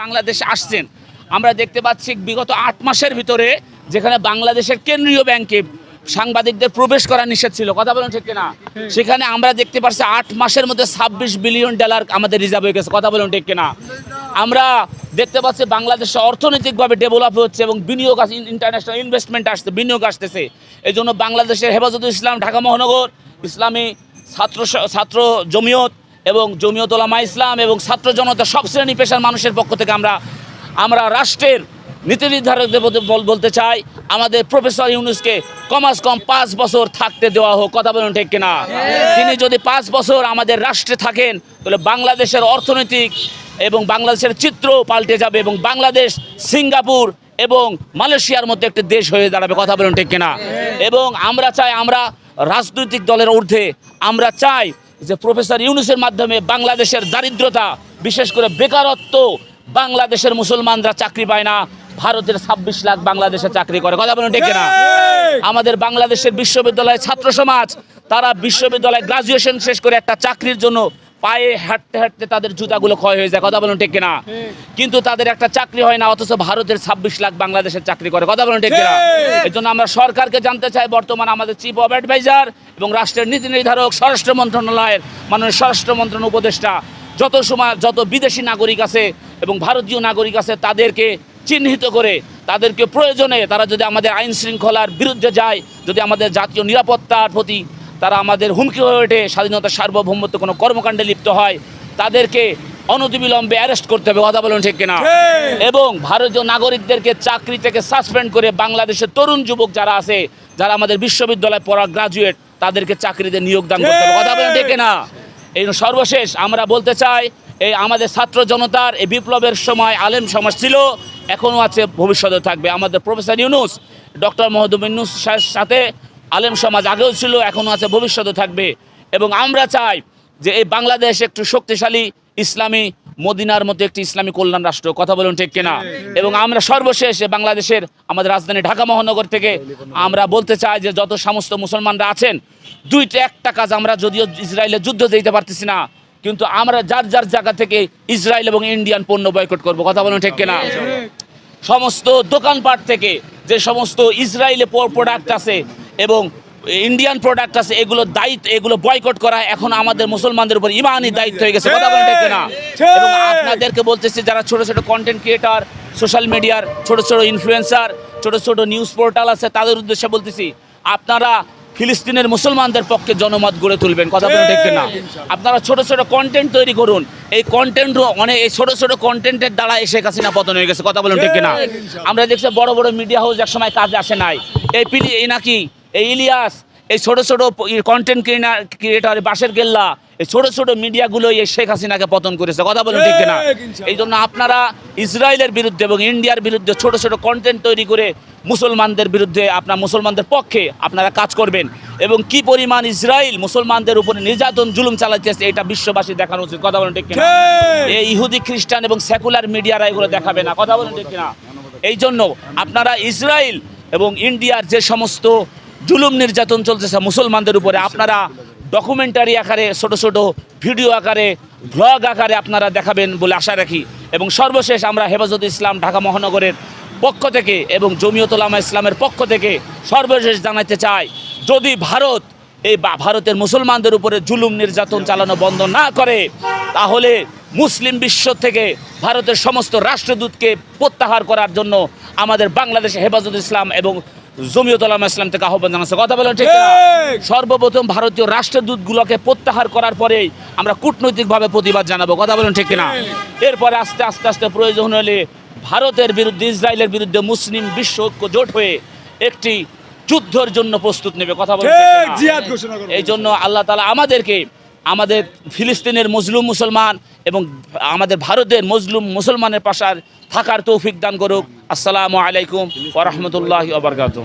বাংলাদেশে আসছেন। আমরা দেখতে পাচ্ছি বিগত আট মাসের ভিতরে যেখানে বাংলাদেশের কেন্দ্রীয় ব্যাংকে সাংবাদিকদের প্রবেশ করা নিষেধ ছিল। কথা বলুন ঠিক কিনা? সেখানে আমরা দেখতে পাচ্ছি আট মাসের মধ্যে ছাব্বিশ বিলিয়ন ডলার আমাদের রিজার্ভ হয়ে গেছে। কথা বলুন ঠিক কিনা? আমরা দেখতে পাচ্ছি বাংলাদেশে অর্থনৈতিকভাবে ডেভেলপ হচ্ছে এবং বিনিয়োগ ইন্টারন্যাশনাল ইনভেস্টমেন্ট আসছে, বিনিয়োগ আসতেছে। এই জন্য বাংলাদেশের হেফাজতুল ইসলাম ঢাকা মহানগর ইসলামী ছাত্র ছাত্র জমিয়ত এবং জমিয়ত ওলামা ইসলাম এবং ছাত্র জনতা সব শ্রেণি পেশার মানুষের পক্ষ থেকে আমরা আমরা রাষ্ট্রের নীতি নির্ধারকদের বলতে- বলতে চাই আমাদের প্রফেসর ইউনুসকে কমাস কম পাঁচ বছর থাকতে দেওয়া হোক কথা বলুন ঠিক কিনা? তিনি যদি পাঁচ বছর আমাদের রাষ্ট্রে থাকেন তাহলে বাংলাদেশের অর্থনৈতিক এবং বাংলাদেশের চিত্র পাল্টে যাবে এবং বাংলাদেশ সিঙ্গাপুর এবং মালয়েশিয়ার মধ্যে একটি দেশ হয়ে দাঁড়াবে কথা বলুন ঠিক কিনা? এবং আমরা চাই আমরা রাজনৈতিক দলের ঊর্ধ্বে আমরা চাই যে প্রফেসর ইউনুসের মাধ্যমে বাংলাদেশের দারিদ্রতা বিশেষ করে বেকারত্ব বাংলাদেশের মুসলমানরা চাকরি পায় না ভারতের ছাব্বিশ লাখ বাংলাদেশে চাকরি করে। কথা বলুন ডেকে না আমাদের বাংলাদেশের বিশ্ববিদ্যালয়ের ছাত্র সমাজ তারা বিশ্ববিদ্যালয়ে গ্রাজুয়েশন শেষ করে একটা চাকরির জন্য পায়ে হাঁটতে হাঁটতে তাদের জুতাগুলো ক্ষয় হয়ে যায় কথা বলুন ঠিক কিনা? কিন্তু তাদের একটা চাকরি হয় না অথচ ভারতের ছাব্বিশ লাখ বাংলাদেশের চাকরি করে কথা বলুন ঠিক কিনা? এই জন্য আমরা সরকারকে জানতে চাই বর্তমান আমাদের চিফ অফ অ্যাডভাইজার এবং রাষ্ট্রের নীতি নির্ধারক স্বরাষ্ট্র মন্ত্রণালয়ের মাননীয় স্বরাষ্ট্র মন্ত্রণালয় উপদেষ্টা যত সময় যত বিদেশি নাগরিক আছে এবং ভারতীয় নাগরিক আছে তাদেরকে চিহ্নিত করে তাদেরকে প্রয়োজনে তারা যদি আমাদের আইন শৃঙ্খলার বিরুদ্ধে যায় যদি আমাদের জাতীয় নিরাপত্তার প্রতি তারা আমাদের হুমকি হয়ে ওঠে স্বাধীনতা সার্বভৌমত্ব কোনো কর্মকাণ্ডে লিপ্ত হয় তাদেরকে অনতিবিলম্বে অ্যারেস্ট করতে হবে কথা বলুন ঠিক কিনা? এবং ভারতীয় নাগরিকদেরকে চাকরি থেকে সাসপেন্ড করে বাংলাদেশের তরুণ যুবক যারা আছে যারা আমাদের বিশ্ববিদ্যালয়ে পড়া গ্রাজুয়েট তাদেরকে চাকরিতে নিয়োগ দান করতে হবে কথা বলুন ঠিক কিনা? এই সর্বশেষ আমরা বলতে চাই এই আমাদের ছাত্র জনতার এই বিপ্লবের সময় আলেম সমাজ ছিল এখনও আছে ভবিষ্যতে থাকবে। আমাদের প্রফেসর ইউনুস ডক্টর মোহাম্মদ ইউনুস সাথে আলেম সমাজ আগেও ছিল, এখনও আছে ভবিষ্যতে থাকবে। এবং আমরা চাই যে এই বাংলাদেশ একটু শক্তিশালী, ইসলামী, মদিনার মধ্যে একটি ইসলামী কল্যাণ রাষ্ট্র। কথা বলুন ঠিক কিনা? এবং আমরা সর্বশেষ বাংলাদেশের আমাদের রাজধানী ঢাকা মহানগর থেকে আমরা বলতে চাই যে যত সমস্ত মুসলমানরা আছেন, দুইটা একটা কাজ আমরা যদিও ইসরায়েলের যুদ্ধ দিতে পারতেছি না, কিন্তু আমরা যার যার জায়গা থেকে ইসরায়েল এবং ইন্ডিয়ান পণ্য বয়কট করব। কথা বলুন ঠিক কিনা? সমস্ত দোকানপাট থেকে যে সমস্ত ইসরায়েলে প্রোডাক্ট আছে এবং ইন্ডিয়ান প্রোডাক্ট আছে এগুলো দায়িত্ব এগুলো বয়কট করা এখন আমাদের মুসলমানদের উপর ইমানই দায়িত্ব হয়ে গেছে কথা বলেন ঠিক না এবং আপনাদেরকে বলতেছি যারা ছোট ছোট কন্টেন্ট ক্রিয়েটার সোশ্যাল মিডিয়ার ছোট ছোট ইনফ্লুয়েন্সার ছোট ছোট নিউজ পোর্টাল আছে তাদের উদ্দেশ্যে বলতেছি আপনারা ফিলিস্তিনের মুসলমানদের পক্ষে জনমত গড়ে তুলবেন কথা বলে ঠিক না আপনারা ছোট ছোট কন্টেন্ট তৈরি করুন এই কন্টেন্ট অনেক এই ছোট ছোট কন্টেন্টের দ্বারা এসে হাসিনা পতন হয়ে গেছে কথা বলেন ঠিক না আমরা দেখছি বড় বড় মিডিয়া হাউস এক সময় কাজে আসে নাই এই পিলি এই নাকি এই ইলিয়াস এই ছোট ছোট কন্টেন্ট ক্রিয়েটার বাসের গেল্লা এই ছোট ছোট মিডিয়াগুলো এই শেখ হাসিনাকে পতন করেছে। কথা বলেন ঠিক না এই জন্য আপনারা ইসরায়েলের বিরুদ্ধে এবং ইন্ডিয়ার বিরুদ্ধে ছোট ছোট কন্টেন্ট তৈরি করে মুসলমানদের বিরুদ্ধে আপনার মুসলমানদের পক্ষে আপনারা কাজ করবেন। এবং কি পরিমাণ ইসরায়েল মুসলমানদের উপরে নির্যাতন জুলুম চালাইতেছে এটা বিশ্ববাসী দেখানো উচিত। কথা বলেন ঠিক কিনা? এই ইহুদি খ্রিস্টান এবং সেকুলার মিডিয়ারা এগুলো দেখাবে না। কথা বলেন ঠিক কিনা? এই জন্য আপনারা ইসরায়েল এবং ইন্ডিয়ার যে সমস্ত জুলুম নির্যাতন চলতেছে মুসলমানদের উপরে। আপনারা ডকুমেন্টারি আকারে, ছোট ছোট ভিডিও আকারে ব্লগ আকারে আপনারা দেখাবেন বলে আশা রাখি। এবং সর্বশেষ আমরা হেফাজত ইসলাম ঢাকা মহানগরের পক্ষ থেকে এবং জমিয়তুলামা ইসলামের পক্ষ থেকে সর্বশেষ জানাতে চাই, যদি ভারত এই ভারতের মুসলমানদের উপরে জুলুম নির্যাতন চালানো বন্ধ না করে, তাহলে মুসলিম বিশ্ব থেকে ভারতের সমস্ত রাষ্ট্রদূতকে প্রত্যাহার করার জন্য আমাদের বাংলাদেশে হেফাজত ইসলাম এবং জমিয়ত ইসলাম থেকে আহ্বান জানাচ্ছে। কথা বলেন ঠিক সর্বপ্রথম ভারতীয় রাষ্ট্রদূতগুলোকে প্রত্যাহার করার পরেই আমরা কূটনৈতিকভাবে প্রতিবাদ জানাব। কথা বলেন ঠিক কিনা? এরপরে আস্তে আস্তে আস্তে প্রয়োজন হলে ভারতের বিরুদ্ধে ইসরায়েলের বিরুদ্ধে মুসলিম বিশ্ব ঐক্য জোট হয়ে একটি যুদ্ধের জন্য প্রস্তুত নেবে। কথা বলেন এই জন্য আল্লাহ তালা আমাদেরকে আমাদের ফিলিস্তিনের মজলুম মুসলমান এবং আমাদের ভারতের মজলুম মুসলমানের পাশার থাকার তৌফিক দান করুক। আসসালামু আলাইকুম ওরহমতুল্লাহ ওবরকাত